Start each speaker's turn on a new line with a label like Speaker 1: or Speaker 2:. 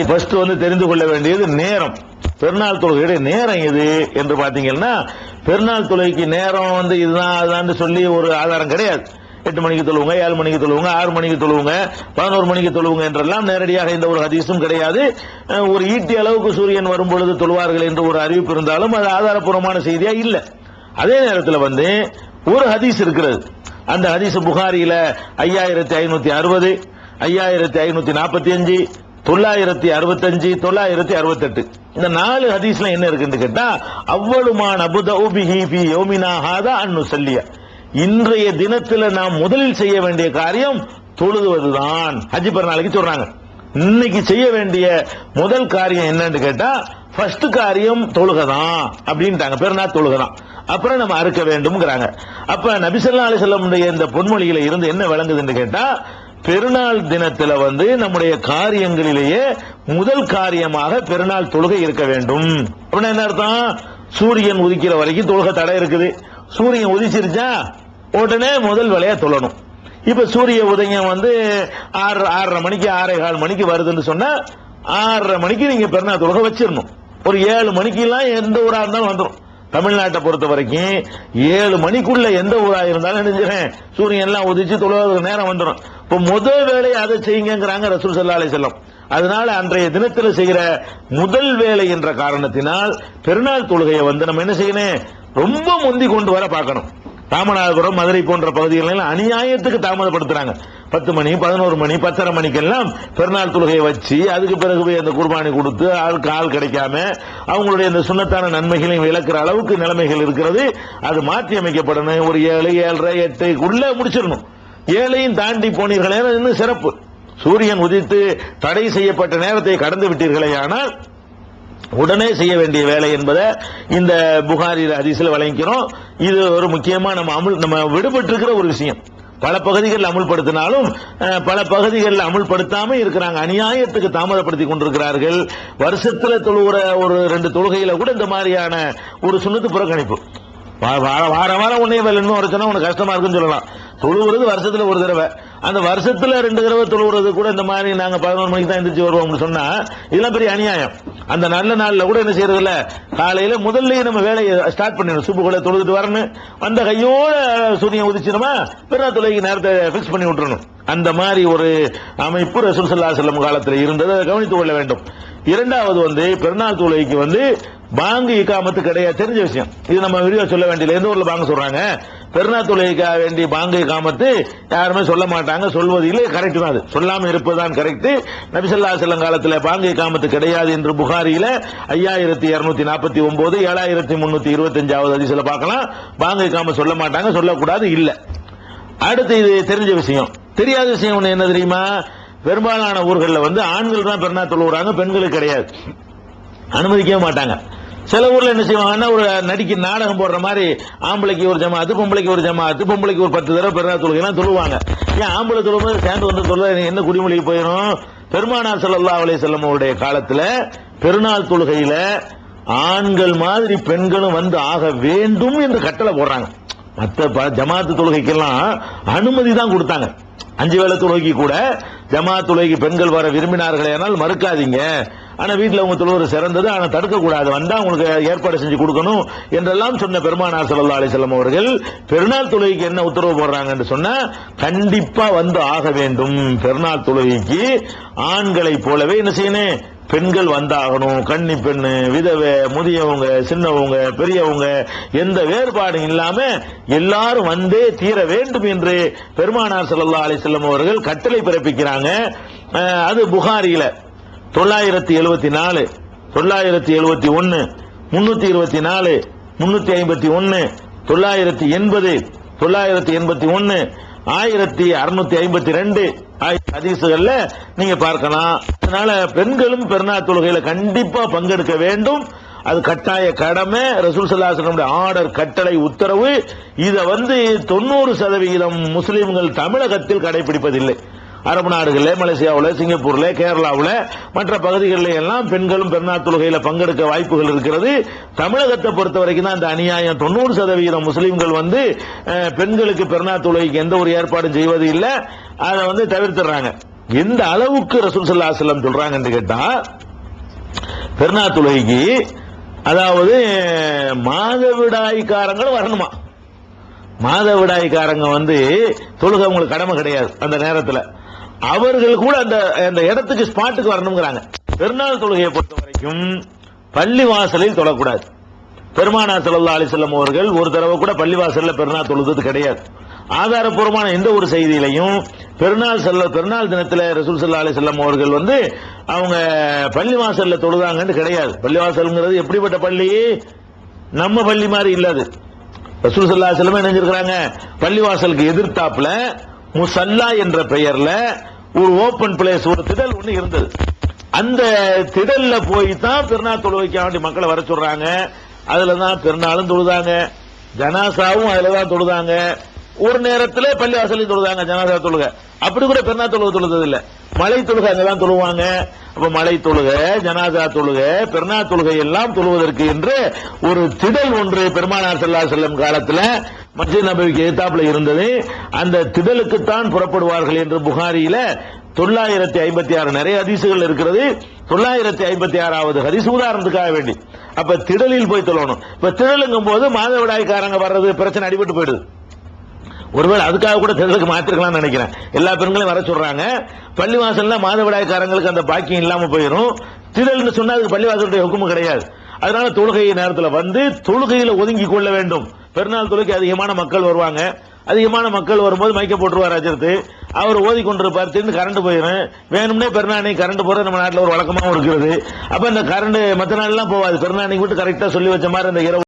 Speaker 1: First வந்து தெரிந்து கொள்ள வேண்டியது நேரம். பெருநாள் தொழுகையுடைய நேரம் எது என்று பாத்தீங்கன்னா பெருநாள் தொழுகைக்கு நேரம் வந்து இதுதான் அதுதான் சொல்லி ஒரு ஆதாரம் கிடையாது. எட்டு மணிக்கு தொழுவுங்க ஏழு மணிக்கு தொழுவுங்க ஆறு மணிக்கு தொழுவுங்க பதினோரு மணிக்கு தொழுவுங்க என்றெல்லாம் நேரடியாக இந்த ஒரு ஹதீஸும் கிடையாது. ஒரு ஈட்டி அளவுக்கு சூரியன் வரும் பொழுது தொழுவார்கள் என்று ஒரு அறிவிப்பு இருந்தாலும் அது ஆதாரப்பூர்வமான செய்தியா இல்ல. அதே நேரத்தில் வந்து ஒரு ஹதீஸ் இருக்கிறது. அந்த ஹதீஸ் புகாரியில ஐயாயிரத்தி ஐநூத்தி அறுபது ஐயாயிரத்தி ஐநூத்தி நாற்பத்தி அஞ்சு தொள்ளாயிரத்தி அறுபத்தஞ்சு தொள்ளாயிரத்தி அறுபத்தெட்டு. இந்த நாலு ஹதீஸ்ல என்ன இருக்குன்னு கேட்டா அவ்வளுமான அபுதௌபிஹி ஃபி யௌமினா ஹாதா அன்னு சொல்லிய இன்றைய தினத்துல நாம் முதலில் செய்ய வேண்டிய காரியம் தொழுதுவதுதான். ஹஜ் பெருநாளைக்கு சொல்றாங்க. இன்னைக்கு செய்ய வேண்டிய முதல் காரியம் என்னன்னு கேட்டா ஃபர்ஸ்ட் காரியம் தொழுகதான் அப்படின்ட்டாங்க. பெருநாள் தொழுகதான். அப்புறம் நம்ம அறுக்க வேண்டும்ங்கிறாங்க. அப்ப நபிசல்லா அலிசல்லமுடைய இந்த பொன்மொழியில இருந்து என்ன விளங்குதுன்னு கேட்டா பெருநாள் தினத்தில் வந்து நம்முடைய காரியங்களிலேயே முதல் காரியமாக பெருநாள் தொழுகை இருக்க வேண்டும். அப்படின்னா என்ன அர்த்தம்? சூரியன் உதிக்கிற வரைக்கும் தொழுகை தடை இருக்குது. சூரியன் உதிச்சிருச்சா? உடனே முதல் வேலையா தொழணும். இப்ப சூரிய உதயம் வந்து ஆறு ஆறரை மணிக்கு ஆறே கால் மணிக்கு வருதுன்னு சொன்னா ஆறரை மணிக்கு நீங்க பெருநாள் தொழுகை வச்சிடணும் ஒரு ஏழு மணிக்கு எல்லாம் எந்த ஊரா இருந்தாலும் வந்துடும் தமிழ்நாட்டை பொறுத்த வரைக்கும் ஏழு மணிக்குள்ள எந்த ஊராக இருந்தாலும் நினைச்சிடறேன் சூரியன் எல்லாம் உதிச்சு தொழுவதற்கு நேரம் வந்துடும் இப்போ முதல் வேலையை அதை செய்யுங்கிறாங்க ரசூல் சல்லா அலி செல்லம் அதனால அன்றைய தினத்தில் செய்கிற முதல் வேலை என்ற காரணத்தினால் பெருநாள் தொழுகையை வந்து நம்ம என்ன செய்யணும்? ரொம்ப முந்தி கொண்டு வர பார்க்கணும். ராமநாதபுரம் மதுரை போன்ற பகுதிகளில் அநியாயத்துக்கு தாமதப்படுத்துறாங்க. பத்து மணி பதினோரு மணி பத்தரை மணிக்கெல்லாம் பெருநாள் தொழுகையை வச்சு அதுக்கு பிறகு போய் அந்த குர்பானி கொடுத்து ஆளுக்கு ஆள் கிடைக்காம அவங்களுடைய இந்த சுண்ணத்தான நன்மைகளையும் இழக்கிற அளவுக்கு நிலைமைகள் இருக்கிறது. அது மாற்றி அமைக்கப்படணும். ஒரு ஏழு ஏழரை எட்டுக்குள்ள முடிச்சிடணும். ஏழையும் தாண்டி போனீர்களே இன்னும் சிறப்பு. சூரியன் உதித்து தடை செய்யப்பட்ட நேரத்தை கடந்து விட்டீர்களே ஆனால் உடனே செய்ய வேண்டிய வேலை என்பதை இந்த புகாரி ஹதீஸில் வழங்கிக்கிறோம். இது ஒரு முக்கியமா நம்ம அமுல் நம்ம விடுபட்டு இருக்கிற ஒரு விஷயம். பல பகுதிகளில் அமுல்படுத்தினாலும் பல பகுதிகளில் அமுல்படுத்தாமல் இருக்கிறாங்க. அநியாயத்துக்கு தாமதப்படுத்தி கொண்டிருக்கிறார்கள். வருஷத்தில் தொழுகிற ஒரு ரெண்டு தொழுகையில கூட இந்த மாதிரியான ஒரு சுண்ணத்து புறக்கணிப்பு. வார வாரம் வாரம் வேலை இன்னும் வரச்சுன்னா உனக்கு கஷ்டமா இருக்குன்னு சொல்லலாம். தொழுவுறது வருஷத்துல ஒரு தடவை. அந்த வருஷத்துல ரெண்டு தடவை தொழுவுறது கூட இந்த மாதிரி நாங்க பதினோரு மணிக்கு தான் எந்திரிச்சு வருவோம்னு சொன்னா இதெல்லாம் பெரிய அநியாயம். அந்த நல்ல நாள்ல கூட என்ன செய்யறது காலையில முதல்லயே நம்ம வேலையை ஸ்டார்ட் பண்ணிடணும். சுப்புகளை தொழுதுட்டு வரணும். அந்த கையோட சூரியன் உதிச்சிருமா? பிற தொலைக்கு நேரத்தை பிக்ஸ் பண்ணி விட்டுறணும். அந்த மாதிரி ஒரு அமைப்பு ரசூல் சல்லா செல்லம் காலத்தில் இருந்ததை கவனித்துக் கொள்ள வேண்டும். இரண்டாவது வந்து பெருநாள் தொழுகைக்கு வந்து பாங்கு இக்காமத்து கிடையாது. தெரிஞ்ச விஷயம். இது நம்ம விரிவா சொல்ல வேண்டியது எந்த ஊர்ல பாங்க சொல்றாங்க. பெருநா தொழுகைக்காக வேண்டிய பாங்கு காமத்து யாருமே சொல்ல மாட்டாங்க சொல்வது இல்லை கரெக்ட் தான் அது. சொல்லாமல் இருப்பதுதான் கரெக்ட் நபிசல்லா செல்லம் காலத்தில் பாங்கு காமத்து கிடையாது என்று புகாரியில் ஐயாயிரத்தி இருநூத்தி நாற்பத்தி ஒன்பது ஏழாயிரத்தி முன்னூத்தி இருபத்தஞ்சாவது அதிசல பார்க்கலாம். பாங்கு காம சொல்ல மாட்டாங்க சொல்லக்கூடாது இல்லை. அடுத்து இது தெரிஞ்ச விஷயம். தெரியாத விஷயம் ஒன்று என்ன தெரியுமா? பெரும்பாலான ஊர்களில் வந்து ஆண்கள் தான் பெருநா தொழுகிறாங்க பெண்களுக்கு கிடையாது. அனுமதிக்கவே மாட்டாங்க. சில ஊர்ல என்ன செய்வாங்கன்னா ஒரு நடிக்க நாடகம் போடுற மாதிரி ஆம்பளைக்கு ஒரு ஜமாத்து பொம்பளைக்கு ஒரு ஜமாத்து பொம்பளைக்கு ஒரு பத்து தடவை பெருநாள் தொழுகைலாம் சொல்லுவாங்க. ஏன் ஆம்பளை தொழும்போது சேர்ந்து வந்து தொழுத என்ன குடிமொழிக்கு போயிடும் பெருமானார் சல்லா அலைஹி செல்லம் அவருடைய காலத்துல பெருநாள் தொழுகையில ஆண்கள் மாதிரி பெண்களும் வந்து ஆக வேண்டும் என்று கட்டளை போடுறாங்க. மற்ற ப- ஜமாத்து தொழுகைக்கெல்லாம் அனுமதி தான் கொடுத்தாங்க. அஞ்சு வேளை தொழுகைக்கு கூட ஜமாத் தொழுகைக்கு பெண்கள் வர விரும்பினார்களே ஆனால் மறுக்காதீங்க. ஆனா வீட்டில் உங்க தொழுவது சிறந்தது ஆனா தடுக்கக்கூடாது. வந்தா உங்களுக்கு ஏற்பாடு செஞ்சு கொடுக்கணும் என்றெல்லாம் சொன்ன பெருமானார் சல்லா அலிசல்லம் அவர்கள் பெருநாள் தொழுகைக்கு என்ன உத்தரவு போடுறாங்கன்னு சொன்னா கண்டிப்பா வந்து ஆக வேண்டும். பெருநாள் தொழுகைக்கு ஆண்களை போலவே என்ன செய்யணும்? பெண்கள் வந்தாகணும். கன்னி பெண்ணு விதவை முதியவங்க சின்னவங்க பெரியவங்க எந்த வேறுபாடும் இல்லாம எல்லாரும் வந்தே தீர வேண்டும் என்று பெருமானார் சல்லா அலிசல்லம் அவர்கள் கட்டளை பிறப்பிக்கிறாங்க. அது புகாரியில. தொள்ளாயிரத்தி எழுபத்தி நாலு தொள்ளாயிரத்தி எழுபத்தி ஒன்னு முன்னூத்தி இருபத்தி நாலு முன்னூத்தி ஐம்பத்தி ஒன்னு தொள்ளாயிரத்தி எண்பது தொள்ளாயிரத்தி எண்பத்தி ஒன்னு ஆயிரத்தி அறுநூத்தி ஐம்பத்தி ரெண்டு ஹதீசுகள்ல நீங்க பார்க்கலாம். அதனால பெண்களும் பெருநாள் தொழுகையில கண்டிப்பா பங்கெடுக்க வேண்டும். அது கட்டாய கடமை. ரசூல் சல்லாசனுடைய ஆர்டர் கட்டளை உத்தரவு. இதை வந்து தொண்ணூறு சதவிகிதம் முஸ்லிம்கள் தமிழகத்தில் கடைபிடிப்பதில்லை. அரபு நாடுகளில் மலேசியாவில் சிங்கப்பூர்ல கேரளாவில் மற்ற பகுதிகளில் எல்லாம் பெண்களும் பெருநாள் தொழுகையில் பங்கெடுக்க வாய்ப்புகள் இருக்கிறது. தமிழகத்தை பொறுத்த வரைக்கும் தான் இந்த அநியாயம். தொண்ணூறு சதவீதம் முஸ்லீம்கள் வந்து பெண்களுக்கு பெருநாள் தொழுகைக்கு எந்த ஒரு ஏற்பாடும் செய்வது இல்லை. அதை வந்து தவிர்த்துறாங்க. எந்த அளவுக்கு ரசூல் சல்லா செல்லம் சொல்றாங்க கேட்டா பெருநா தொழுகைக்கு அதாவது மாதவிடாய்க்காரங்களும் வரணுமா? மாதவிடாய்க்காரங்க வந்து தொழுகை அவங்களுக்கு கடமை கிடையாது அந்த நேரத்தில். அவர்கள் கூட அந்த அந்த இடத்துக்கு ஸ்பாட்டுக்கு வரணுங்கிறாங்க பெருநாள் தொழுகையை பொறுத்த வரைக்கும் பள்ளி வாசலில் தொழக்கூடாது. பெருமானா சல்லா அலிசல்லம் அவர்கள் ஒரு தடவை கூட பள்ளிவாசலில் பெருநாள் தொழுது கிடையாது. ஆதாரப்பூர்வமான எந்த ஒரு செய்தியிலையும் பெருநாள் செல்ல பெருநாள் தினத்தில் ரசூல் சல்லா அலைஹி அவர்கள் வந்து அவங்க பள்ளிவாசலில் தொழுதாங்கன்னு கிடையாது. பள்ளிவாசல்ங்கிறது எப்படிப்பட்ட பள்ளி? நம்ம பள்ளி மாதிரி இல்லாது ரசூல் சல்லா செல்லமே நினைஞ்சிருக்கிறாங்க பள்ளிவாசலுக்கு எதிர்த்தாப்புல முசல்லா என்ற பெயர்ல ஒரு ஓபன் பிளேஸ் ஒரு திடல் ஒண்ணு இருந்தது. அந்த திடல்ல போய் தான் பெருநாள் தொழுவைக்க வேண்டிய மக்களை வர சொல்றாங்க. அதுல தான் பெருநாளும் தொழுதாங்க. ஜனாசாவும் அதுல தான் தொழுதாங்க. ஒரு நேரத்தில் பள்ளி வாசலையும் தொழுதாங்க ஜனாசா தொழுக. அப்படி கூட பெருநாள் தொழுக தொழுது இல்ல மலை தொழுக அங்கதான் தொழுவாங்க. அப்ப மலை தொழுக ஜனாதா தொழுக பெருநா தொழுகை எல்லாம் தொழுவதற்கு என்று ஒரு திடல் ஒன்று பெருமானார் செல்லா செல்லும் காலத்தில் காலத்துல மஸ்ஜித் நபவிக்கு எதிர்த்தாப்புல இருந்தது. அந்த திடலுக்குத்தான் புறப்படுவார்கள் என்று புகாரியில தொள்ளாயிரத்தி ஐம்பத்தி ஆறு நிறைய அதிசுகள் இருக்கிறது. தொள்ளாயிரத்தி ஐம்பத்தி ஆறாவது ஹரிசு உதாரணத்துக்காக வேண்டி. அப்ப திடலில் போய் தொழணும். இப்ப திடலுங்கும் போது மாதவிடாய்க்காரங்க வர்றது பிரச்சனை அடிபட்டு போயிடுது. ஒருவேளை அதுக்காக கூட தேர்தலுக்கு மாத்திருக்கலாம்னு நினைக்கிறேன். எல்லா பெண்களையும் வர சொல்றாங்க. பள்ளிவாசல்ல மாதவிடாய்க்காரங்களுக்கு அந்த பாக்கியம் இல்லாம போயிடும் திடல்னு சொன்னா அதுக்கு பள்ளிவாசலுடைய ஹுக்குமு கிடையாது. அதனால தொழுகை நேரத்தில் வந்து தொழுகையில ஒதுங்கி கொள்ள வேண்டும். பெருநாள் தொழுகை அதிகமான மக்கள் வருவாங்க. அதிகமான மக்கள் வரும்போது மைக்க போட்டுருவார் அஜித்து. அவர் ஓதி கொண்டிருப்பார் திடீர்னு கரண்ட் போயிடும் வேணும்னே பெருநாணி கரண்ட் போறது நம்ம நாட்டில் ஒரு வழக்கமாகவும் இருக்கிறது. அப்ப இந்த கரண்ட் மற்ற நாள்லாம் போவாது. பெருநாணிக்கு விட்டு கரெக்டாக சொல்லி வச்ச மாதிரி அந்த இரவு